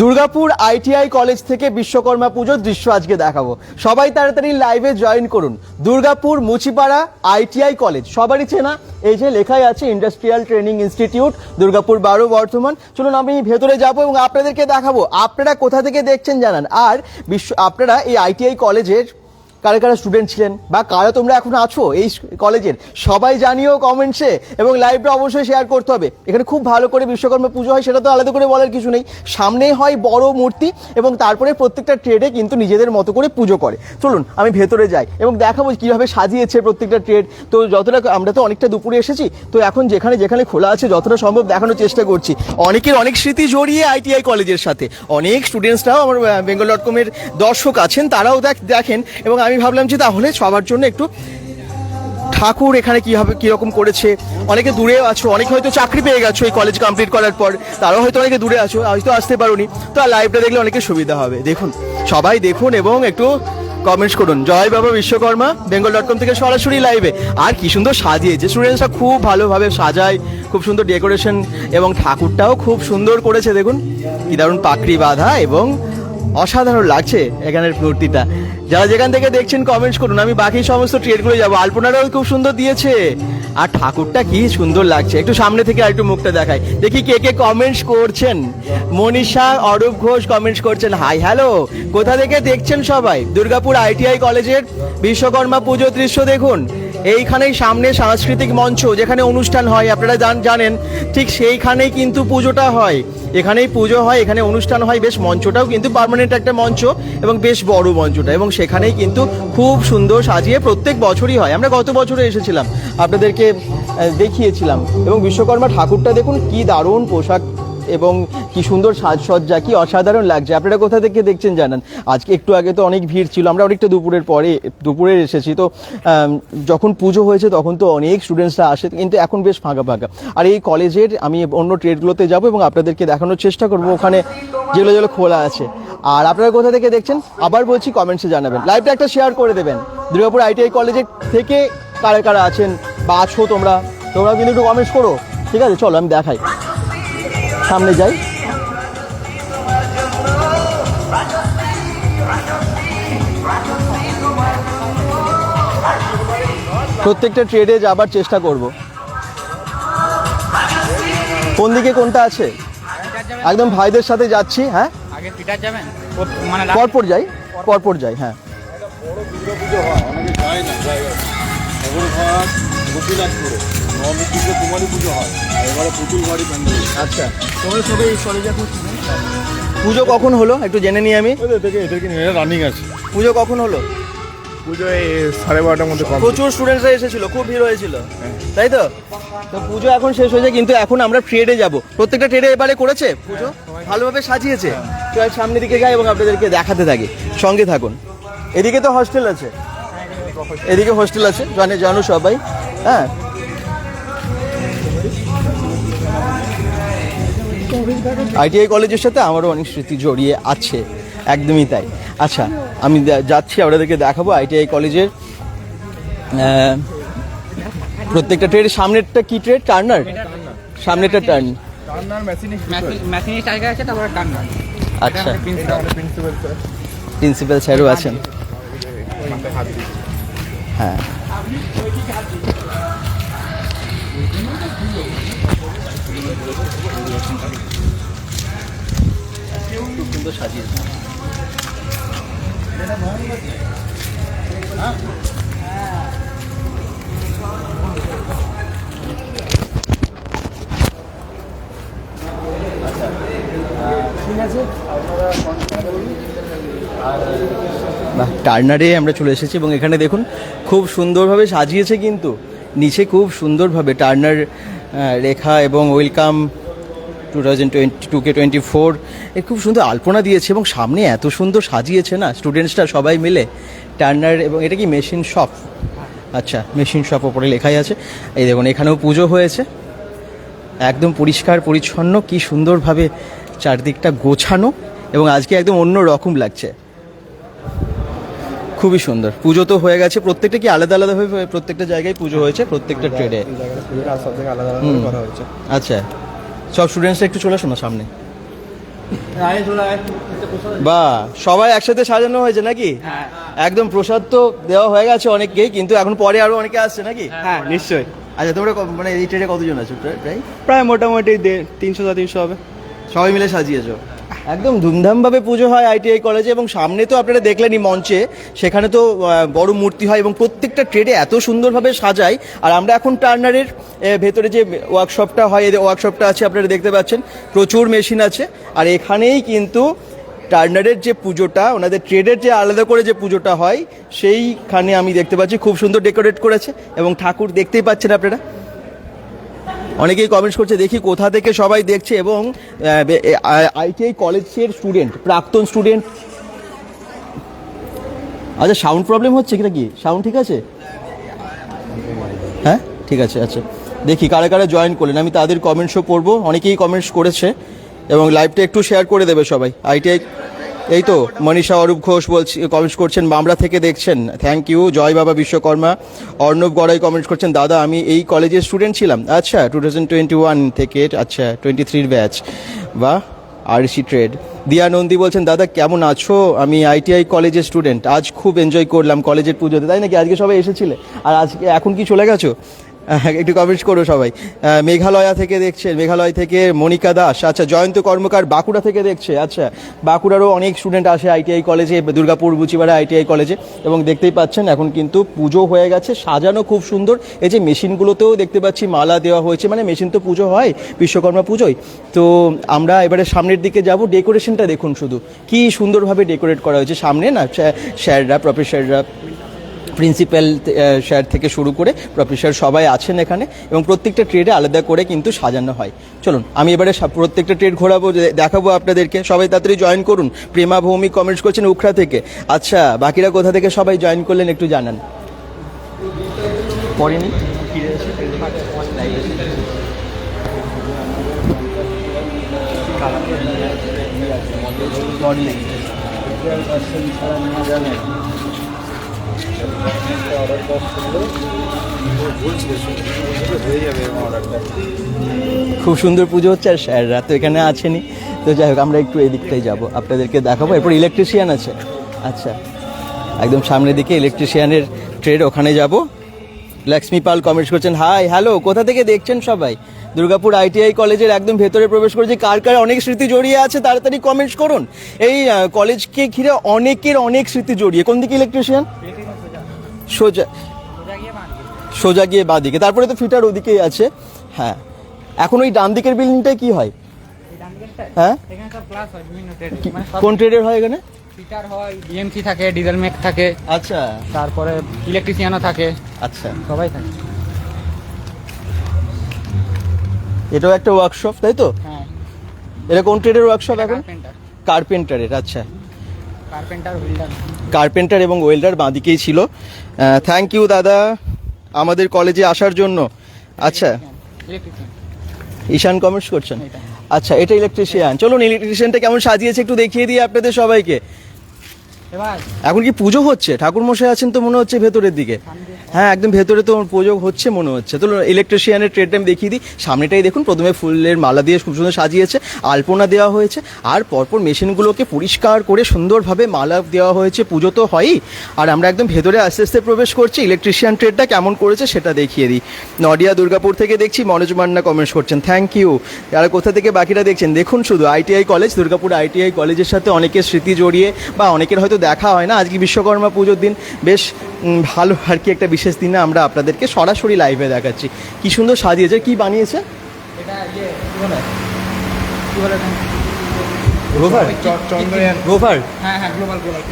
Durgapur ITI college থেকে বিশ্বকর্মা পুজোর দৃশ্য আজকে দেখাবো। সবাই তাড়াতাড়ি লাইভে জয়েন করুন। Durgapur Muchipara ITI college. সবারই চেনা, এই যে লেখাই আছে ইন্ডাস্ট্রিয়াল ট্রেনিং ইনস্টিটিউট দুর্গাপুর বারো বর্ধমান। চলুন আমি ভেতরে যাব এবং আপনাদেরকে দেখাবো। আপনারা কোথা থেকে দেখছেন জানান। আর বিশ্ব আপনারা এই আইটিআই কলেজের কারা কারা স্টুডেন্ট ছিলেন বা কারা তোমরা এখন আছো এই কলেজের সবাই জানিও কমেন্টসে এবং লাইভটা অবশ্যই শেয়ার করতে হবে। এখানে খুব ভালো করে বিশ্বকর্মা পুজো হয়, সেটা তো আলাদা করে বলার কিছু নেই। সামনেই হয় বড় মূর্তি এবং তারপরে প্রত্যেকটা ট্রেডে কিন্তু নিজেদের মতো করে পুজো করে। চলুন, আমি ভেতরে যাই এবং দেখাবো কীভাবে সাজিয়েছে প্রত্যেকটা ট্রেড তো যতটা আমরা তো অনেকটা দুপুরে এসেছি, তো এখন যেখানে যেখানে খোলা আছে যতটা সম্ভব দেখানোর চেষ্টা করছি। অনেকের অনেক স্মৃতি জড়িয়ে আইটিআই কলেজের সাথে। অনেক স্টুডেন্টসরাও আমার বেঙ্গল ডট কমের দর্শক আছেন, তারাও দেখ দেখেন এবং আমি ভাবলাম যে তাহলে সবার জন্য একটু ঠাকুর এখানে কীভাবে, কীরকম করেছে? অনেকে দূরেও আছো, অনেকে হয়তো চাকরি পেয়ে গেছো এই কলেজ কমপ্লিট করার পর। তারাও হয়তো অনেকে দূরে আছো, হয়তো আসতে পারোনি। তো আর লাইভটা দেখলে অনেকের সুবিধা হবে। দেখুন, সবাই দেখুন এবং একটু কমেন্টস করুন। জয় বাবা বিশ্বকর্মা বেঙ্গল ডট কম থেকে সরাসরি লাইভে আর কি সুন্দর সাজিয়েছে। স্টুডেন্টসরা খুব ভালোভাবে সাজায়, খুব সুন্দর ডেকোরেশন এবং ঠাকুরটাও খুব সুন্দর করেছে। দেখুন, কি দারুণ পাকড়ি বাঁধা এবং অসাধারণ লাগছে এখানের মূর্তিটা। যারা যেখান থেকে দেখছেন কমেন্টস করুন। আমি বাকি সমস্ত ট্রেডগুলো যাব। আলপনারাও খুব সুন্দর দিয়েছে। আর ঠাকুরটা কি সুন্দর লাগছে। একটু সামনে থেকে আর একটু মুখটা দেখাই। দেখি কে কে কমেন্টস করছেন। মনীষা, অরূপ ঘোষ কমেন্টস করছেন। হাই হ্যালো কোথা থেকে দেখছেন সবাই? দুর্গাপুর আইটিআই কলেজের বিশ্বকর্মা পুজো দৃশ্য দেখুন। এইখানেই সামনে সাংস্কৃতিক মঞ্চ যেখানে অনুষ্ঠান হয়, আপনারা জান- জানেন, ঠিক সেইখানেই কিন্তু পুজোটা হয়। এখানেই পুজো হয়, এখানে অনুষ্ঠান হয়, বেশ মঞ্চটাও কিন্তু পারমানেন্ট একটা মঞ্চ এবং বেশ বড় মঞ্চটা এবং সেখানেই কিন্তু খুব সুন্দর সাজিয়ে প্রত্যেক বছরই হয়। আমরা গত বছরে এসেছিলাম, আপনাদেরকে দেখিয়েছিলাম এবং বিশ্বকর্মা ঠাকুরটা দেখুন কি দারুণ পোশাক এবং কি সুন্দর সাজসজ্জা, কি অসাধারণ লাগছে। আপনারা কোথা থেকে দেখছেন জানান। আজকে একটু আগে তো অনেক ভিড় ছিল, আমরা অনেকটা দুপুরের পরে দুপুরে এসেছি। তো যখন পুজো হয়েছে তখন তো অনেক স্টুডেন্টসরা আসে, কিন্তু এখন বেশ ফাঁকা ফাঁকা। আর এই কলেজের আমি অন্য ট্রেডগুলোতে যাব এবং আপনাদেরকে দেখানোর চেষ্টা করব। ওখানে যেগুলো যেগুলো খোলা আছে। আর আপনারা কোথা থেকে দেখছেন? আবার বলছি কমেন্টসে জানাবেন। লাইভটা একটা শেয়ার করে দেবেন। দুর্গাপুর আইটিআই কলেজের থেকে কারা কারা আছেন বা আছো তোমরা? তোমরা কিন্তু একটু কমেন্টস করো। ঠিক আছে, চলো, আমি দেখাই। সামনে যাই। প্রত্যেকটা ট্রেডে যাবার চেষ্টা করব। কোন দিকে কোনটা আছে? একদম ভাইদের সাথে যাচ্ছি হ্যাঁ? মানে পরপর যাই পরপর যাই হ্যাঁ। অনেকে যায় না নগরঘাট নবমীতে কুমারী পুজো হয়। আর এবারে পুতুল বাড়ি প্যান্ডেল আচ্ছা। তোমরা সবাই কলেজে এখন পুজো কখন হলো? একটু জেনে নিই আমি। এদেরকে নিয়ে রানিং আছে। পুজো কখন হলো? পুজো এই সাড়ে বারোটার মধ্যে প্রচুর স্টুডেন্টরা এসেছিল খুব ভিড় হয়েছিল। তাই তো? তো পুজো এখন শেষ হয়েছে কিন্তু এখন আমরা ট্রেডে যাব। প্রত্যেকটা ট্রেডে এবারে করেছে পুজো? ভালোভাবে সাজিয়েছে? তো সামনের দিকে যাই এবং আপনাদেরকে দেখাতে থাকি। সঙ্গে থাকুন। এদিকে তো হস্টেল আছে। এদিকে হোস্টেল আছে জানে জানো সবাই। হ্যাঁ? আইটিআই কলেজের সাথে আমারও অনেক স্মৃতি জড়িয়ে আছে একদমই তাই। আচ্ছা আমি যাচ্ছি আপনাদেরকে দেখাবো আইটিআই কলেজের প্রত্যেকটা ট্রেডের সামনেরটা কি ট্রেড? টার্নার? সামনেরটা টার্ন। আচ্ছা। প্রিন্সিপাল স্যারও আছেন। হ্যাঁ। বাহ, টার্নারে আমরা চলে এসেছি এবং এখানে দেখুন, খুব সুন্দরভাবে সাজিয়েছে কিন্তু, নিচে খুব সুন্দরভাবে টার্নার রেখা এবং welcome to thousand twenty, two K twenty four. খুব সুন্দর আলপনা দিয়েছে এবং সামনে এত সুন্দর সাজিয়েছে না স্টুডেন্টসরা সবাই মিলে। টার্নার এবং এটা কি মেশিন শপ আচ্ছা মেশিন শপ ওপরে লেখাই আছে। এই দেখুন, এখানেও পুজো হয়েছে। একদম পরিষ্কার, পরিচ্ছন্ন, কি সুন্দরভাবে চারদিকটা গোছানো এবং আজকে একদম অন্য রকম লাগছে। খুবই সুন্দর। পুজো তো হয়ে গেছে প্রত্যেকটা কি আলাদা আলাদাভাবে প্রত্যেকটা জায়গায় পুজো হয়েছে প্রত্যেকটা ট্রেডে আলাদা হয়েছে। আচ্ছা। সব স্টুডেন্টসরা একটু চলে আসো না সামনে। বা সবাই একসাথে সাজানো হয়েছে নাকি? হ্যাঁ। একদম প্রসাদ তো দেওয়া হয়ে গেছে অনেককেই কিন্তু এখন পরে আরও অনেকে আসছে নাকি? হ্যাঁ নিশ্চয়ই। আচ্ছা তোমরা মানে এই ট্রেনে কতজন আছো প্রায় প্রায়? প্রায় মোটামুটি তিনশো তিনশো হবে। সবাই মিলে সাজিয়েছো? একদম ধুমধামভাবে পুজো হয় আইটিআই কলেজে এবং সামনে তো আপনারা দেখলেনই মঞ্চে, সেখানে তো বড় মূর্তি হয় এবং প্রত্যেকটা ট্রেডে এত সুন্দরভাবে সাজায়। আর আমরা এখন টার্নারের ভেতরে যে ওয়ার্কশপটা হয় এই ওয়ার্কশপটা আছে আপনারা দেখতে পাচ্ছেন, প্রচুর মেশিন আছে। আর এখানেই কিন্তু টার্নারের যে পুজোটা, ওনাদের ট্রেডের যে আলাদা করে যে পুজোটা হয়, সেইখানে আমি দেখতে পাচ্ছি, খুব সুন্দর ডেকোরেট করেছে এবং ঠাকুর দেখতেই পাচ্ছেন আপনারা। অনেকেই কমেন্টস করছে, দেখি কোথা থেকে সবাই দেখছে এবং আইটিআই কলেজের স্টুডেন্ট প্রাক্তন স্টুডেন্ট আচ্ছা সাউন্ড প্রবলেম হচ্ছে কিনা কি সাউন্ড ঠিক আছে? হ্যাঁ ঠিক আছে আচ্ছা। দেখি কারা কারা জয়েন করলেন, আমি তাদের কমেন্টসও পড়ব অনেকেই কমেন্টস করেছে এবং লাইভটা একটু শেয়ার করে দেবে সবাই। আইটিআই এই তো, মনীষা অরূপ ঘোষ বলছি কমেন্টস করছেন, বামরা থেকে দেখছেন। থ্যাংক ইউ জয় বাবা বিশ্বকর্মা। অর্ণব গড়াই কমেন্টস করছেন, দাদা, আমি এই কলেজের স্টুডেন্ট ছিলাম। আচ্ছা টু থাউজেন্ড টোয়েন্টি ওয়ান থেকে আচ্ছা টোয়েন্টি থ্রির ব্যাচ বা আরসি ট্রেড দিয়া নন্দী বলছেন, দাদা, কেমন আছো? আমি আইটিআই কলেজের স্টুডেন্ট আজ খুব এনজয় করলাম কলেজের পুজোতে। তাই নাকি আজকে সবাই এসেছিলে? আর আজকে এখন কি চলে গেছো? একটু কমেন্টস করো সবাই। মেঘালয়া থেকে দেখছে, মেঘালয় থেকে মনিকা দাস। আচ্ছা জয়ন্ত কর্মকার বাঁকুড়া থেকে দেখছে আচ্ছা। বাঁকুড়ারও অনেক স্টুডেন্ট আসে আইটিআই কলেজে দুর্গাপুর বুচিপাড়া আইটিআই কলেজে এবং দেখতেই পাচ্ছেন, এখন কিন্তু পুজো হয়ে গেছে, সাজানো খুব সুন্দর। এই যে মেশিনগুলোতেও দেখতে পাচ্ছি, মালা দেওয়া হয়েছে মানে মেশিন তো পুজো হয়, বিশ্বকর্মা পুজোয় তো আমরা এবারে সামনের দিকে যাব ডেকোরেশনটা দেখুন শুধু। কি সুন্দরভাবে ডেকোরেট করা হয়েছে, সামনে না, স্যা- স্যাররা প্রফেসররা প্রিন্সিপাল স্যার থেকে শুরু করে প্রফেসর সবাই আছেন এখানে এবং প্রত্যেকটা ট্রেডে আলাদা করে কিন্তু সাজানো হয়। চলুন, আমি এবারে প্রত্যেকটা ট্রেড ঘোরাবো দেখাবো আপনাদেরকে। সবাই তাড়াতাড়ি জয়েন করুন। প্রেমা ভৌমিক কমেন্টস করছেন উখরা থেকে। আচ্ছা বাকিরা কোথা থেকে সবাই জয়েন করলেন একটু জানান। পড়েনি? খুব সুন্দর পুজো হচ্ছে, আর স্যাররা তো এখানে আছেনই। তো যাই হোক, আমরা একটু এদিকটাই যাব, আপনাদেরকে দেখাবো। এরপর ইলেকট্রিশিয়ান আছে। আচ্ছা একদম সামনের দিকে ইলেকট্রিশিয়ানের ট্রেড ওখানে যাব। লক্ষ্মী পাল কমেন্টস করছেন হাই হ্যালো কোথা থেকে দেখছেন সবাই? দুর্গাপুর আইটিআই কলেজের একদম ভেতরে প্রবেশ করেছে। কার কার অনেক স্মৃতি জড়িয়ে আছে, তাড়াতাড়ি কমেন্টস করুন। এই কলেজকে ঘিরে অনেকের অনেক স্মৃতি জড়িয়ে। কোন দিকে ইলেকট্রিশিয়ান সোজা সোজা গিয়ে বাঁ দিকে। তারপরে তো ফিটার ওদিকেই আছে। হ্যাঁ। এখন ওই ডান দিকের বিল্ডিংটাই কি হয়? হ্যাঁ? কোন ট্রেডের হয় এখানে? ফিটার হয় বিএমসি থাকে ডিজেল মেক থাকে আচ্ছা। তারপরে ইলেকট্রিশিয়ানও থাকে। আচ্ছা। সবাই থাকে। এটাও একটা ওয়ার্কশপ তাই তো? হ্যাঁ। এটা কোন ট্রেডের ওয়ার্কশপ এখন? কার্পেন্টারের আচ্ছা। কার্পেন্টার হোল্ডার কার্পেন্টার এবং ওয়েল্ডার বাঁদিকেই ছিল। থ্যাংক ইউ দাদা আমাদের কলেজে আসার জন্য। আচ্ছা ঈশান কমার্স করছেন। আচ্ছা এটা ইলেকট্রিশিয়ান চলুন ইলেকট্রিশিয়ানটা কেমন সাজিয়েছে একটু দেখিয়ে দিই আপনাদের সবাইকে। এখন কি পুজো হচ্ছে? ঠাকুর মশাই আছেন তো মনে হচ্ছে ভেতরের দিকে। হ্যাঁ একদম ভেতরে তো পুজো হচ্ছে, মনে হচ্ছে। তো ইলেকট্রিশিয়ানের ট্রেড টাইম দেখিয়ে দিই। সামনেটাই দেখুন, প্রথমে ফুলের মালা দিয়ে খুব সুন্দর সাজিয়েছে, আলপনা দেওয়া হয়েছে, আর পরপর মেশিনগুলোকে পরিষ্কার করে সুন্দরভাবে মালা দেওয়া হয়েছে, পুজো তো হয়ই। আর আমরা একদম ভেতরে আস্তে আস্তে প্রবেশ করছি ইলেকট্রিশিয়ান ট্রেডটা কেমন করেছে সেটা দেখিয়ে দিই। নডিয়া, দুর্গাপুর থেকে দেখছি, মনোজ মান্না কমেন্টস করছেন থ্যাংক ইউ আর কোথা থেকে বাকিরা দেখছেন, দেখুন শুধু আইটিআই কলেজ দুর্গাপুর আইটিআই কলেজের সাথে অনেকের স্মৃতি জড়িয়ে বা অনেকের হয়তো দেখা হয় না, আজকে বিশ্বকর্মা পুজোর দিন, বেশ ভালো আর কি একটা বিশেষ দিনে আমরা আপনাদেরকে সরাসরি লাইভে দেখাচ্ছি। কি সুন্দর সাজিয়েছে কি বানিয়েছে? এটা ইয়ে কি বলে? কি বলে রোভার চন্দ্রয়ান রোভার হ্যাঁ হ্যাঁ গ্লোবাল গ্লোবাল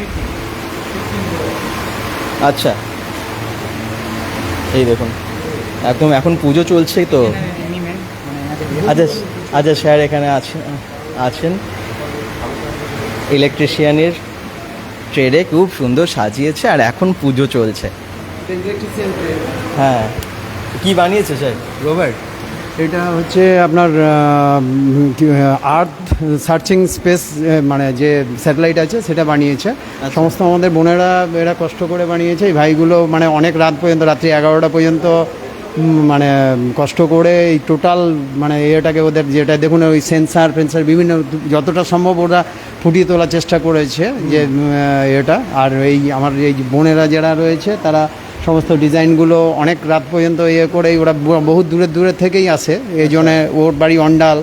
আচ্ছা। এই দেখুন একদম এখন পুজো চলছে তো। মানে আচ্ছা আচ্ছা স্যার এখানে আছেন আছেন। ইলেকট্রিশিয়ানের ট্রেডে খুব সুন্দর সাজিয়েছে আর এখন পুজো চলছে। হ্যাঁ। কি বানিয়েছে স্যার? রোভার এটা হচ্ছে আপনার আর্থ সার্চিং স্পেস মানে যে স্যাটেলাইট আছে সেটা বানিয়েছে। সমস্ত আমাদের বোনেরা এরা কষ্ট করে বানিয়েছে। এই ভাইগুলো মানে অনেক রাত পর্যন্ত রাত্রি এগারোটা পর্যন্ত মানে কষ্ট করে এই টোটাল মানে এটাকে ওদের যেটা দেখুন ওই সেন্সার ফেন্সার বিভিন্ন যতটা সম্ভব ওরা ফুটিয়ে তোলার চেষ্টা করেছে যে এটা। আর এই আমার এই বোনেরা যারা রয়েছে তারা সমস্ত ডিজাইনগুলো অনেক রাত পর্যন্ত ইয়ে করেই ওরা বহু দূরে দূরে থেকেই আসে। এই জন্য ওর বাড়ি অন্ডাল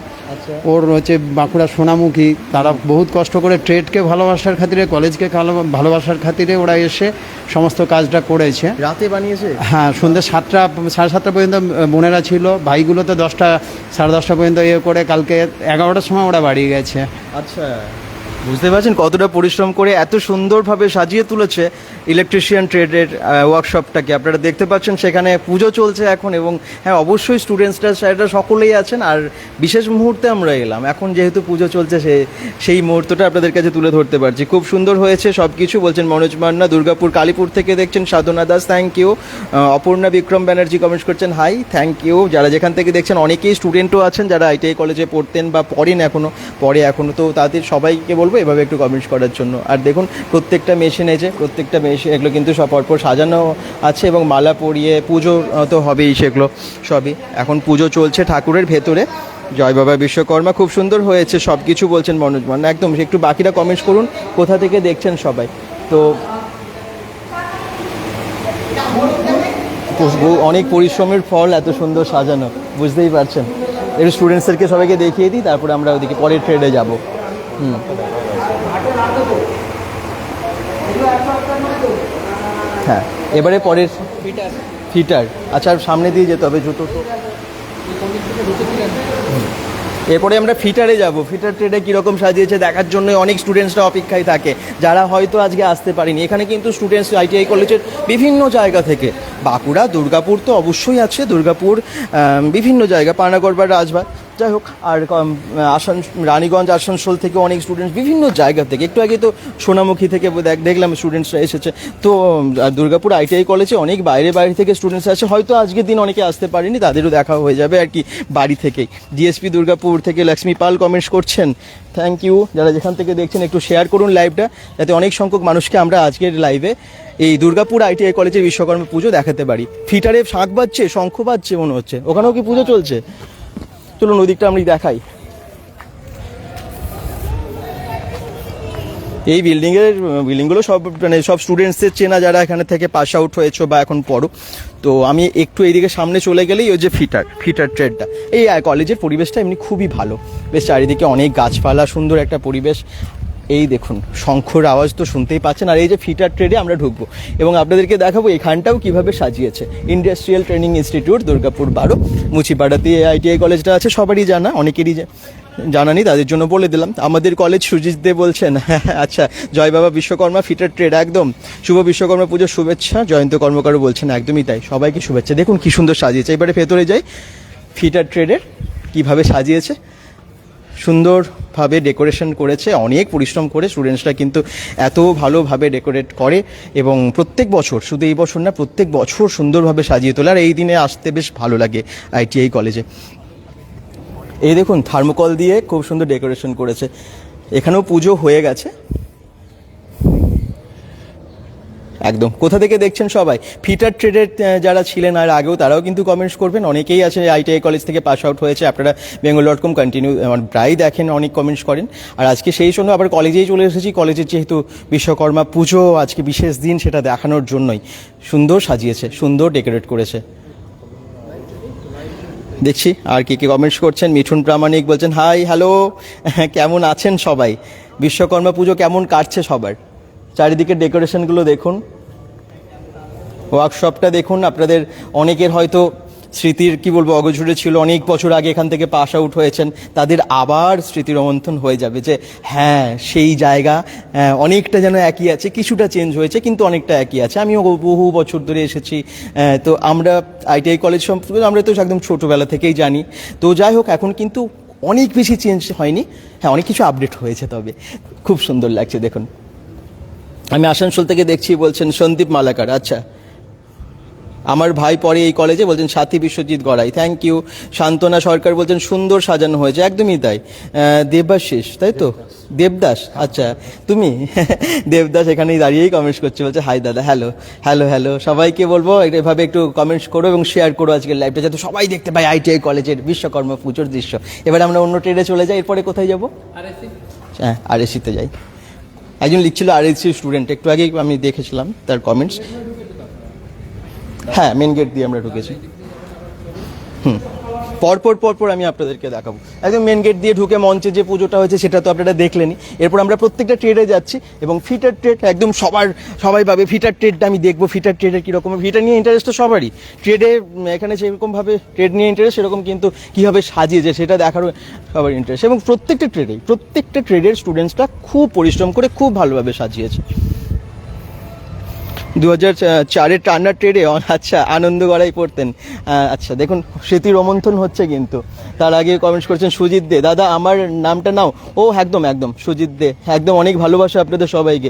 ওর হচ্ছে বাঁকুড়া সোনামুখী। তারা বহুত কষ্ট করে ট্রেডকে ভালোবাসার খাতিরে কলেজকে ভালো- ভালোবাসার খাতিরে ওরা এসে সমস্ত কাজটা করেছে। রাতে বানিয়েছে? হ্যাঁ সন্ধ্যে সাতটা সাড়ে সাতটা পর্যন্ত বোনেরা ছিল। ভাইগুলো তো দশটা সাড়ে দশটা পর্যন্ত ইয়ে করে কালকে এগারোটার সময় ওরা বাড়ি গেছে। আচ্ছা। বুঝতে পারছেন কতটা পরিশ্রম করে এত সুন্দরভাবে সাজিয়ে তুলেছে ইলেকট্রিশিয়ান ট্রেডের ওয়ার্কশপটাকে আপনারা দেখতে পাচ্ছেন সেখানে পুজো চলছে এখন এবং হ্যাঁ অবশ্যই স্টুডেন্টসরা স্যাররা সকলেই আছেন। আর বিশেষ মুহূর্তে আমরা এলাম। এখন যেহেতু পুজো চলছে, সে, সেই মুহূর্তটা আপনাদের কাছে তুলে ধরতে পারছি। খুব সুন্দর হয়েছে সব কিছু বলছেন মনোজ মান্না, দুর্গাপুর, কালীপুর থেকে দেখছেন Sadhana Das thank you Aparna Bikram Banerjee comment করছেন হাই থ্যাংক ইউ যারা যেখান থেকে দেখছেন, অনেকেই স্টুডেন্টও আছেন, যারা আইটিআই কলেজে পড়তেন বা পড়েন এখনও পরে এখনও তো তাদের সবাইকে বলব এভাবে একটু কমেন্টস করার জন্য। আর দেখুন, প্রত্যেকটা মেশিন এসে প্রত্যেকটা মেশিন এগুলো কিন্তু সব পরপর সাজানো আছে এবং মালা পরিয়ে পুজো তো হবেই সেগুলো সবই। এখন পুজো চলছে ঠাকুরের ভেতরে। জয় বাবা বিশ্বকর্মা, খুব সুন্দর হয়েছে সব কিছু বলছেন মনোজ মান্না একদম, একটু বাকিরা কমেন্টস করুন, কোথা থেকে দেখছেন সবাই। তো অনেক পরিশ্রমের ফল, এত সুন্দর সাজানো, বুঝতেই পারছেন। একটু স্টুডেন্টসদেরকে সবাইকে দেখিয়ে দিই, তারপরে আমরা ওদিকে পরের ট্রেডে যাব। হুম। হ্যাঁ এবারে পরের ফিটার। আচ্ছা আর সামনে দিয়ে যেতে হবে জুতো এরপরে আমরা ফিটারে যাব। ফিটার ট্রেডে কীরকম সাজিয়েছে দেখার জন্য অনেক স্টুডেন্টসরা অপেক্ষায় থাকে। যারা হয়তো আজকে আসতে পারেনি। এখানে কিন্তু স্টুডেন্টস আইটিআই কলেজের বিভিন্ন জায়গা থেকে। বাঁকুড়া, দুর্গাপুর তো অবশ্যই আছে। দুর্গাপুর বিভিন্ন জায়গা। পানাগড় বা রাজবাগ যাই হোক, আর আসান, রানীগঞ্জ, আসানসোল থেকে অনেক স্টুডেন্টস বিভিন্ন জায়গা থেকে, একটু আগে তো সোনামুখী থেকে দেখ- দেখলাম স্টুডেন্টসরা এসেছে। তো দুর্গাপুর আইটিআই কলেজে অনেক বাইরে বাইরে থেকে স্টুডেন্টস আছে হয়তো আজকের দিন অনেকে আসতে পারেনি, তাদেরও দেখা হয়ে যাবে আর কি বাড়ি থেকেই। ডিএসপি দুর্গাপুর থেকে লক্ষ্মী পাল কমেন্টস করছেন। থ্যাংক ইউ যারা যেখান থেকে দেখছেন, একটু শেয়ার করুন লাইভটা যাতে অনেক সংখ্যক মানুষকে আমরা আজকের লাইভে এই দুর্গাপুর আইটিআই কলেজে বিশ্বকর্মা পুজো দেখাতে পারি। ফিটারে শাঁখ বাজছে, শঙ্খ বাজছে মনে হচ্ছে। ওখানেও কি পুজো চলছে? চলুন ওদিকটা আমি দেখাই। এই বিল্ডিংয়ের বিল্ডিংগুলো সব মানে সব স্টুডেন্টসদের চেনা যারা এখানে থেকে পাস আউট হয়েছো বা এখন পড়ো। তো আমি একটু এইদিকে সামনে চলে গেলেই ওই যে ফিটার ফিটার ট্রেডটা এই কলেজের পরিবেশটা এমনি খুবই ভালো। বেশ চারিদিকে অনেক গাছপালা, সুন্দর একটা পরিবেশ। এই দেখুন, শঙ্খর আওয়াজ তো শুনতেই পাচ্ছেন, আর এই যে ফিটার ট্রেডে আমরা ঢুকবো। এবং আপনাদেরকে দেখাবো এখানটাও কীভাবে সাজিয়েছে। ইন্ডাস্ট্রিয়াল ট্রেনিং ইনস্টিটিউট দুর্গাপুর বারো, মুচিপাড়াতে আইটিআই কলেজটা আছে, সবারই জানা, অনেকেরই জানা নেই, তাদের জন্য বলে দিলাম। আমাদের কলেজ সুজিত দে বলছেন আচ্ছা জয় বাবা বিশ্বকর্মা, ফিটার ট্রেড একদম। শুভ বিশ্বকর্মা পুজোর শুভেচ্ছা, জয়ন্ত কর্মকারও বলছেন, একদমই তাই, সবাইকে শুভেচ্ছা। দেখুন কি সুন্দর সাজিয়েছে, এবারে ভেতরে যাই, ফিটার ট্রেডের কীভাবে সাজিয়েছে। সুন্দরভাবে ডেকোরেশন করেছে, অনেক পরিশ্রম করে স্টুডেন্টসরা কিন্তু এত ভালোভাবে ডেকোরেট করে এবং প্রত্যেক বছর, শুধু এই বছর না, প্রত্যেক বছর সুন্দরভাবে সাজিয়ে তোলে। আর এই দিনে আসতে বেশ ভালো লাগে আইটিআই কলেজে। এই দেখুন, থার্মোকল দিয়ে খুব সুন্দর ডেকোরেশন করেছে। এখানেও পুজো হয়ে গেছে। একদম। কোথা থেকে দেখছেন সবাই? ফিটার ট্রেডের যারা ছিলেন আর আগেও তারাও কিন্তু কমেন্টস করবেন। অনেকেই আছে, আইটিআই কলেজ থেকে পাস আউট হয়েছে। আপনারা বেঙ্গল ডট কম কন্টিনিউ প্রায় দেখেন, অনেক কমেন্টস করেন। আর আজকে সেই জন্য আবার কলেজেই চলে এসেছি। কলেজের যেহেতু বিশ্বকর্মা পুজো, আজকে বিশেষ দিন, সেটা দেখানোর জন্যই। সুন্দর সাজিয়েছে, সুন্দর ডেকোরেট করেছে। দেখছি আর কি কি কমেন্টস করছেন। মিঠুন প্রামাণিক বলছেন হাই হ্যালো কেমন আছেন সবাই? বিশ্বকর্মা পুজো কেমন কাটছে সবার? চারিদিকে ডেকোরেশনগুলো দেখুন। ওয়ার্কশপটা দেখুন, আপনাদের অনেকের হয়তো স্মৃতির, কি বলব অগজুড়ে ছিল, অনেক বছর আগে এখান থেকে পাস আউট হয়েছেন, তাদের আবার স্মৃতির রমন্থন হয়ে যাবে যে হ্যাঁ সেই জায়গা অনেকটা যেন একই আছে, কিছুটা চেঞ্জ হয়েছে, কিন্তু অনেকটা একই আছে। আমিও বহু বছর ধরে এসেছি তো আমরা আইটিআই কলেজ সম্পর্কে, আমরা তো একদম ছোটোবেলা থেকেই জানি। তো যাই হোক, এখন কিন্তু অনেক বেশি চেঞ্জ হয়নি। হ্যাঁ অনেক কিছু আপডেট হয়েছে তবে। খুব সুন্দর লাগছে, দেখুন। আমি আসানসোল থেকে দেখছি বলছেন সন্দীপ মালাকার আচ্ছা। আমার ভাই পরে এই কলেজে বলছেন সাথী বিশ্বজিৎ গড়াই থ্যাংক ইউ শান্তনা সরকার বলছেন সুন্দর সাজানো হয়েছে একদমই তাই। দেবাশিস তাই তো? দেবদাস আচ্ছা। তুমি? দেবদাস এখানেই দাঁড়িয়েই কমেন্টস করছে বলছে হাই দাদা হ্যালো হ্যালো হ্যালো সবাইকে বলব এভাবে একটু কমেন্টস করো এবং শেয়ার করো আজকের লাইভটা যাতে সবাই দেখতে পায় আইটিআই কলেজের বিশ্বকর্মা পুজোর দৃশ্য। এবার আমরা অন্য ট্রেনে চলে যাই এরপরে কোথায় যাব? হ্যাঁ আর এসিতে যাই। একজন লিখছিল আর স্টুডেন্ট। একটু আগে আমি দেখেছিলাম তার কমেন্টস হ্যাঁ মেন গেট দিয়ে আমরা ঢুকেছি। হুম। পরপর পরপর আমি আপনাদেরকে দেখাবো। একদম মেন গেট দিয়ে ঢুকে মঞ্চে যে পুজোটা হয়েছে সেটা তো আপনারা দেখলেনই। এরপর আমরা প্রত্যেকটা ট্রেডে যাচ্ছি এবং ফিটার ট্রেড একদম সবার, সবাই ভাবে ফিটার ট্রেডটা আমি দেখব ফিটার ট্রেডের কীরকম। ফিটার নিয়ে ইন্টারেস্ট তো সবারই। ট্রেডে এখানে সেরকমভাবে ট্রেড নিয়ে ইন্টারেস্ট সেরকম কিন্তু কীভাবে সাজিয়েছে সেটা দেখারও সবার ইন্টারেস্ট এবং প্রত্যেকটা ট্রেডেই প্রত্যেকটা ট্রেডের স্টুডেন্টসরা খুব পরিশ্রম করে খুব ভালোভাবে সাজিয়েছে। দু হাজার চারের টান্নার ট্রেডে আচ্ছা আনন্দ গড়াই পড়তেন। আচ্ছা দেখুন, স্মৃতি রোমন্থন হচ্ছে কিন্তু। তার আগে কমেন্টস করছেন সুজিত দে। দাদা, আমার নামটা নাও। ও, একদম একদম, সুজিত দে। একদম, অনেক ভালোবাসা আপনাদের সবাইকে।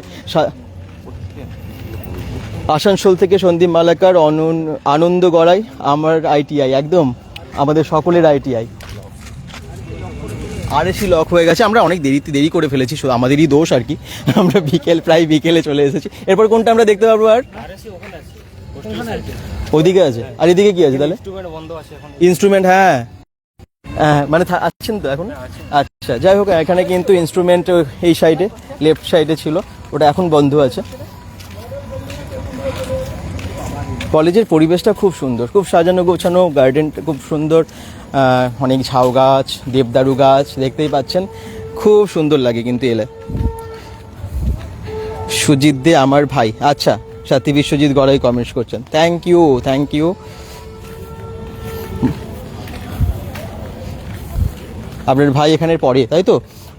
আসানসোল থেকে সন্দীপ মালাকার আনন্দ গড়াই, আমার আইটিআই, একদম, আমাদের সকলের আইটিআই। আর এসি লক হয়ে গেছে। আমরা অনেক দেরিতে দেরি করে ফেলেছি শুধু আমাদেরই দোষ আর কি। আমরা বিকেল প্রায় বিকেলে চলে এসেছি। এরপর কোনটা আমরা দেখতে পারব আর? আর এসি আছে। ওদিকে আছে? আর এদিকে কি আছে তাহলে? ইনস্ট্রুমেন্ট বন্ধ আছে এখন। ইনস্ট্রুমেন্ট হ্যাঁ। হ্যাঁ মানে থা- আছেন তো এখন? আচ্ছা যাই হোক এখানে কিন্তু ইনস্ট্রুমেন্ট এই সাইডে লেফট সাইডে ছিল। ওটা এখন বন্ধ আছে। কলেজের পরিবেশটা খুব সুন্দর। খুব সাজানো গোছানো গার্ডেনটা খুব সুন্দর। অনেক ঝাউ গাছ দেবদারু গাছ দেখতেই পাচ্ছেন। খুব সুন্দর লাগে কিন্তু এলে। সুজিত দে আমার ভাই। আচ্ছা সাথী বিশ্বজিৎ গড়াই কমেন্টস করছেন। থ্যাংক ইউ থ্যাংক ইউ আপনার ভাই এখানের পরে তাই তো?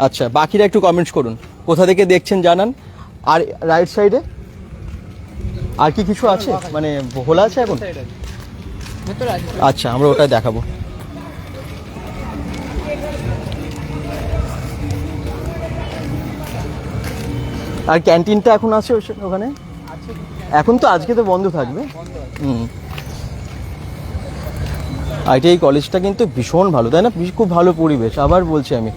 আচ্ছা বাকিরা একটু কমেন্টস করুন। কোথা থেকে দেখছেন জানান। আর রাইট সাইডে আর কি কিছু আছে? মানে ভোলা আছে এখন? আচ্ছা আমরা ওটা দেখাবো। আর ক্যান্টিনটা এখন আছে ওখানে? এখন তো আজকে তো বন্ধ থাকবে। হুম। আইটিআই কলেজটা কিন্তু ভীষণ ভালো, তাই না? খুব ভালো পরিবেশ। আবার বলছি আমি,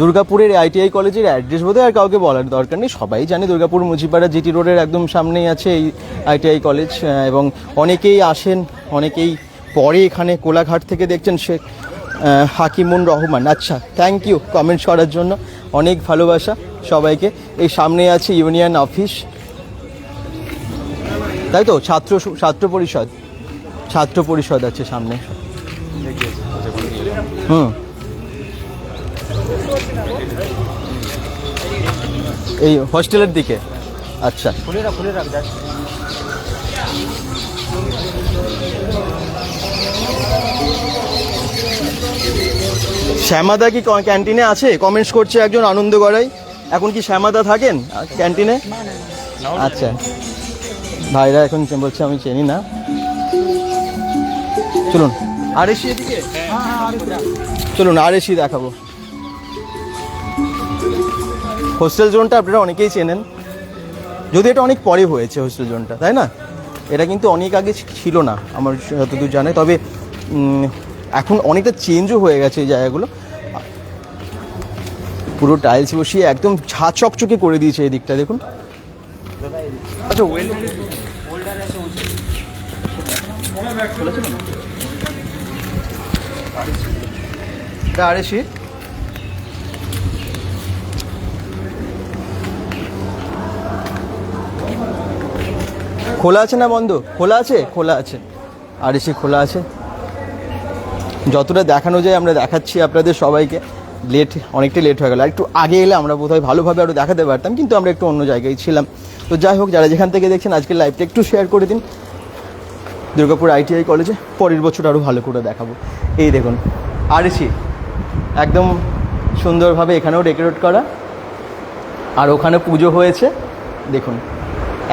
দুর্গাপুরের আইটিআই কলেজের অ্যাড্রেস বোধহয় আর কাউকে বলার দরকার নেই। সবাই জানে দুর্গাপুর মুচিপাড়া জিটি রোডের একদম সামনেই আছে এই আইটিআই কলেজ এবং অনেকেই আসেন, অনেকেই পরে এখানে কোলাঘাট থেকে দেখছেন সে হাকিমুন রহমান। আচ্ছা থ্যাংক ইউ কমেন্টস করার জন্য। অনেক ভালোবাসা। সবাইকে। এই সামনে আছে ইউনিয়ন অফিস। তাই তো? ছাত্র ছাত্র পরিষদ। ছাত্র পরিষদ আছে সামনে। হুম। এই হস্টেলের দিকে। আচ্ছা। শ্যামাদা কি ক- ক্যান্টিনে আছে? কমেন্টস করছে একজন আনন্দ গড়াই এখন কি শ্যামাদা থাকেন ক্যান্টিনে? আচ্ছা। ভাইরা এখন বলছে আমি চিনি না। চলুন। আর এসি এদিকে চলুন আর এসি দেখাবো। হোস্টেল জোনটা আপনারা অনেকেই চেনেন। যদি এটা অনেক পরে হয়েছে হোস্টেল জোনটা তাই না? এটা কিন্তু অনেক আগে ছিল না আমার যতদূর জানে। তবে এখন অনেকটা চেঞ্জও হয়ে গেছে এই জায়গাগুলো। পুরো টাইলস বসিয়ে একদম ঝা চকচকে করে দিয়েছে এই দিকটা দেখুন। আচ্ছা এসি খোলা আছে না বন্ধ? খোলা আছে? খোলা আছে। আর এসি খোলা আছে। যতটা দেখানো যায় আমরা দেখাচ্ছি আপনাদের সবাইকে। লেট অনেকটাই লেট হয়ে গেল। একটু আগে এলে আমরা বোধহয় ভালোভাবে আরও দেখাতে পারতাম, কিন্তু আমরা একটু অন্য জায়গায় ছিলাম। তো যাই হোক, যারা যেখান থেকে দেখছেন আজকের লাইভটা একটু শেয়ার করে দিন। দুর্গাপুর আইটিআই কলেজে পরের বছর আরও ভালো করে দেখাবো। এই দেখুন আর এসি একদম সুন্দরভাবে এখানেও ডেকোরেট করা। আর ওখানে পুজো হয়েছে, দেখুন,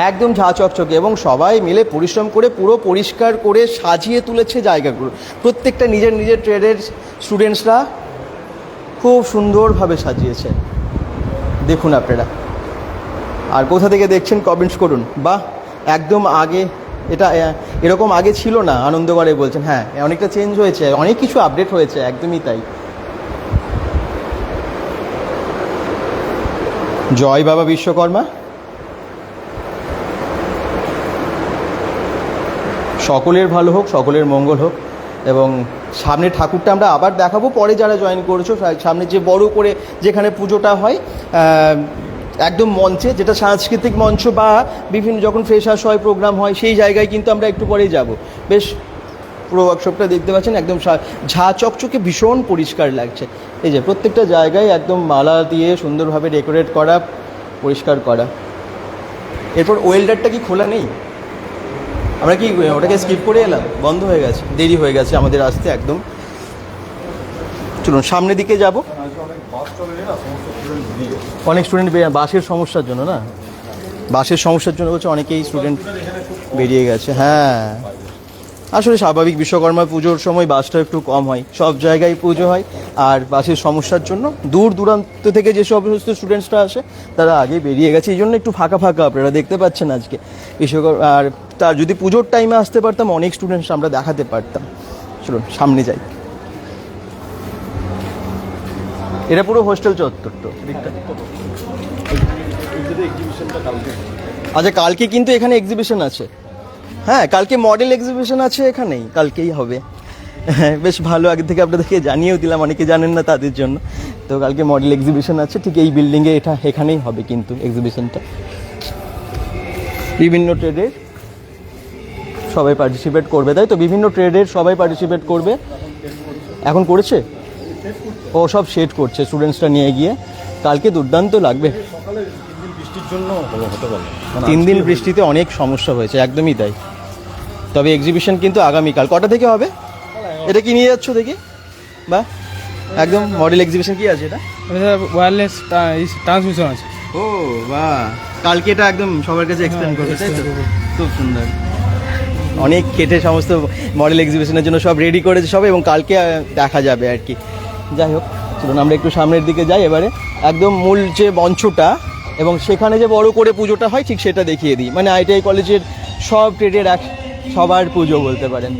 একদম ঝা চকচকে এবং সবাই মিলে পরিশ্রম করে পুরো পরিষ্কার করে সাজিয়ে তুলেছে জায়গাগুলো। প্রত্যেকটা নিজের নিজের ট্রেডের স্টুডেন্টসরা খুব সুন্দরভাবে সাজিয়েছে দেখুন আপনারা। আর কোথা থেকে দেখছেন কমেন্টস করুন। বা একদম আগে, এটা এরকম আগে ছিল না আনন্দগড়ে বলছেন। হ্যাঁ অনেকটা চেঞ্জ হয়েছে, অনেক কিছু আপডেট হয়েছে, একদমই তাই। জয় বাবা বিশ্বকর্মা। সকলের ভালো হোক, সকলের মঙ্গল হোক। এবং সামনে ঠাকুরটা আমরা আবার দেখাবো। পরে যারা জয়েন করেছ সামনে যে বড় করে যেখানে পুজোটা হয় একদম মঞ্চে, যেটা সাংস্কৃতিক মঞ্চ বা বিভিন্ন যখন ফ্রেশার্স হয় প্রোগ্রাম হয়, সেই জায়গায় কিন্তু আমরা একটু পরেই যাব। বেশ পুরো ওয়ার্কশপটা দেখতে পাচ্ছেন, একদম ঝা চকচকে ভীষণ পরিষ্কার লাগছে। এই যে প্রত্যেকটা জায়গায় একদম মালা দিয়ে সুন্দরভাবে ডেকোরেট করা, পরিষ্কার করা। এরপর ওয়েল্ডারটা কি খোলা নেই? আমরা কি ওটাকে স্কিপ করে এলাম? বন্ধ হয়ে গেছে, দেরি হয়ে গেছে আমাদের আসতে একদম। চলুন, সামনের দিকে যাব। অনেক স্টুডেন্ট বাসের সমস্যার জন্য না? বাসের সমস্যার জন্য বলছে অনেকেই স্টুডেন্ট বেরিয়ে গেছে। হ্যাঁ। আসলে স্বাভাবিক বিশ্বকর্মা পুজোর সময় বাসটা একটু কম হয়। সব জায়গায় পুজো হয়। আর বাসের সমস্যার জন্য দূর দূরান্ত থেকে যে সমস্ত স্টুডেন্টসরা আসে, তারা আগে বেরিয়ে গেছে। এই জন্য একটু ফাঁকা ফাঁকা আপনারা দেখতে পাচ্ছেন আজকে। বিশ্বকর্মা আর তার যদি পুজোর টাইমে আসতে পারতাম, অনেক স্টুডেন্টস আমরা দেখাতে পারতাম। চলুন, সামনে যাই। এটা পুরো হোস্টেল চত্বর তো। আচ্ছা কালকে কিন্তু এখানে এক্সিবিশন আছে। হ্যাঁ কালকে মডেল এক্সিবিশন আছে এখানেই, কালকেই হবে। বেশ ভালো, আগে থেকে আপনাদেরকে জানিয়েও দিলাম, অনেকে জানেন না তাদের জন্য। তো কালকে মডেল এক্সিবিশন আছে, ঠিক এই বিল্ডিংয়ে এটা এখানেই হবে কিন্তু এক্সিবিশনটা বিভিন্ন ট্রেডের সবাই পার্টিসিপেট করবে তাই তো? বিভিন্ন ট্রেডের সবাই পার্টিসিপেট করবে। এখন করেছে? ও সব শেড করছে স্টুডেন্টসটা নিয়ে গিয়ে। কালকে দুর্দান্ত লাগবে। তিন দিন বৃষ্টিতে অনেক সমস্যা হয়েছে একদমই তাই। তবে এক্সিবিশন কিন্তু আগামীকাল। কটা থেকে হবে? এটা কি নিয়ে যাচ্ছ দেখি? বা? একদম মডেল এক্সিবিশন কি আছে এটা? ওয়্যারলেস ট্রান্সমিশন আছে। ও বাহ। কালকে এটা একদম সবার কাছে এক্সপ্লেন করবে তাই তো? খুব সুন্দর। অনেক কেটে সমস্ত মডেল এক্সিবিশনের জন্য সব রেডি করেছে সব এবং কালকে দেখা যাবে আর কি। যাই হোক, চলুন আমরা একটু সামনের দিকে যাই এবারে। একদম মূল যে মঞ্চটা এবং সেখানে যে বড় করে পুজোটা হয়, ঠিক সেটা দেখিয়ে দিই। মানে আইটিআই কলেজের সব ট্রেডের এক, সবার পুজো বলতে পারেন।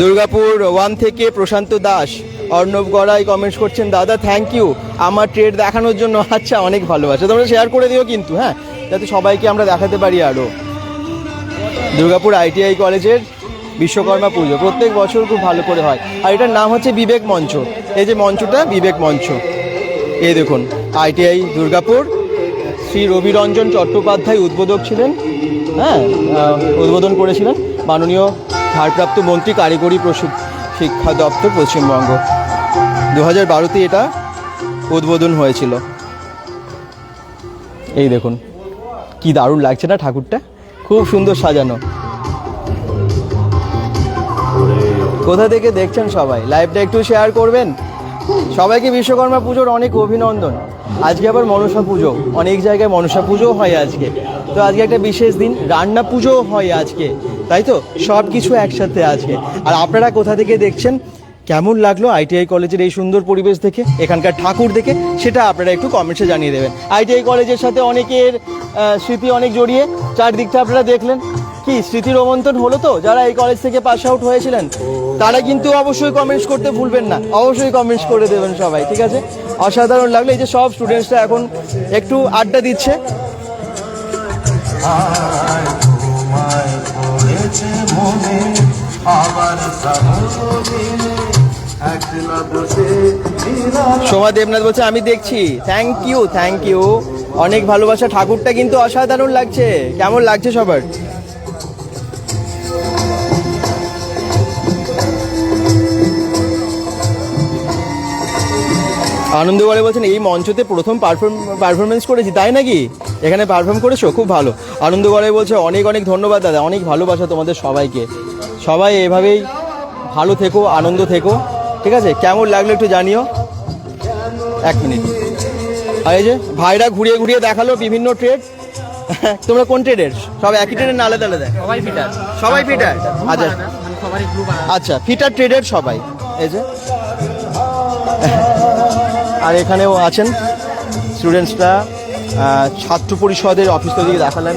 দুর্গাপুর ওয়ান থেকে প্রশান্ত দাস অর্ণব গড়াই কমেন্টস করছেন, দাদা থ্যাংক ইউ আমার ট্রেড দেখানোর জন্য আচ্ছা অনেক ভালোবাসা। তোমরা শেয়ার করে দিও কিন্তু হ্যাঁ? যাতে সবাইকে আমরা দেখাতে পারি আরও দুর্গাপুর আইটিআই কলেজের বিশ্বকর্মা পুজো, প্রত্যেক বছর খুব ভালো করে হয়। আর এটার নাম হচ্ছে বিবেক মঞ্চ। এই যে মঞ্চটা, বিবেক মঞ্চ। এই দেখুন আইটিআই দুর্গাপুর। শ্রী রবিরঞ্জন চট্টোপাধ্যায় উদ্বোধক ছিলেন হ্যাঁ? উদ্বোধন করেছিলেন। মাননীয় ভারপ্রাপ্ত মন্ত্রী কারিগরি প্রশি- শিক্ষা দপ্তর পশ্চিমবঙ্গ। দু হাজার বারোতে এটা উদ্বোধন হয়েছিল। এই দেখুন, কি দারুণ লাগছে না ঠাকুরটা? খুব সুন্দর সাজানো। কোথা থেকে দেখছেন সবাই? লাইভটা একটু শেয়ার করবেন? সবাইকে বিশ্বকর্মা পুজোর অনেক অভিনন্দন। আজকে আবার মনসা পুজো। অনেক জায়গায় মনসা পুজো হয় আজকে। তো আজকে একটা বিশেষ দিন, রান্না পুজোও হয় আজকে। তাই তো? সব কিছু একসাথে আজকে। আর আপনারা কোথা থেকে দেখছেন? কেমন লাগল আইটিআই কলেজের এই সুন্দর পরিবেশ দেখে, এখানকার ঠাকুর দেখে? সেটা আপনারা একটু কমেন্টসে জানিয়ে দেবেন। আইটিআই কলেজের সাথে অনেকের স্মৃতি অনেক জড়িয়ে, চারদিকটা আপনারা দেখলেন। কি, স্মৃতি রোমন্থন হলো তো? যারা এই কলেজ থেকে পাস আউট হয়েছিলেন, তারা কিন্তু অবশ্যই কমেন্টস করতে ভুলবেন না। অবশ্যই কমেন্টস করে দেবেন সবাই, ঠিক আছে? অসাধারণ লাগল, এই যে সব স্টুডেন্টসরা এখন একটু আড্ডা দিচ্ছে। সোমা দেবনাথ বলছে, আমি দেখছি। থ্যাংক ইউ থ্যাংক ইউ অনেক ভালোবাসা ঠাকুরটা কিন্তু অসাধারণ লাগছে। কেমন লাগছে সবার? আনন্দ বলে বলছেন, এই মঞ্চতে প্রথম পারফর্ম পারফরমেন্স করেছি, তাই নাকি? এখানে পারফর্ম করেছ? খুব ভালো। আনন্দ বলে বলছে, অনেক অনেক ধন্যবাদ দাদা, অনেক ভালোবাসা তোমাদের সবাইকে। সবাই এভাবেই ভালো থেকো, আনন্দ থেকো। ঠিক আছে? কেমন লাগল একটু জানিও। এক মিনিট। আর এই যে ভাইরা ঘুরিয়ে ঘুরিয়ে দেখাল বিভিন্ন ট্রেড তোমরা কোন ট্রেডের সব একই ট্রেডের না আলাদা আলাদা? সবাই ফিটার সবাই ফিটার আচ্ছা। মানে আচ্ছা ফিটার ট্রেডের সবাই। এই যে। আর এখানেও আছেন স্টুডেন্টসরা ছাত্র পরিষদের অফিস থেকে দেখালাম।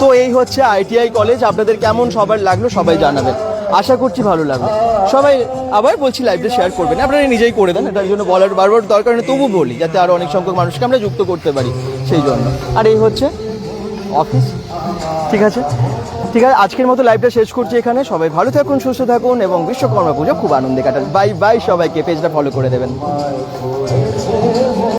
তো এই হচ্ছে আইটিআই কলেজ আপনাদের কেমন সবার লাগল সবাই জানাবেন। আশা করছি ভালো লাগল সবাই আবার বলছি লাইভটা শেয়ার করবেন আপনারা নিজেই করে দেন, এটার জন্য বলার বারবার দরকার নেই, তবু বলি, যাতে আরও অনেক সংখ্যক মানুষকে আমরা যুক্ত করতে পারি সেই জন্য। আর এই হচ্ছে অফিস ঠিক আছে? ঠিক আছে, আজকের মতো লাইভটা শেষ করছি এখানে। সবাই ভালো থাকুন, সুস্থ থাকুন, এবং বিশ্বকর্মা পুজো খুব আনন্দে কাটান। বাই বাই সবাইকে পেজটা ফলো করে দেবেন।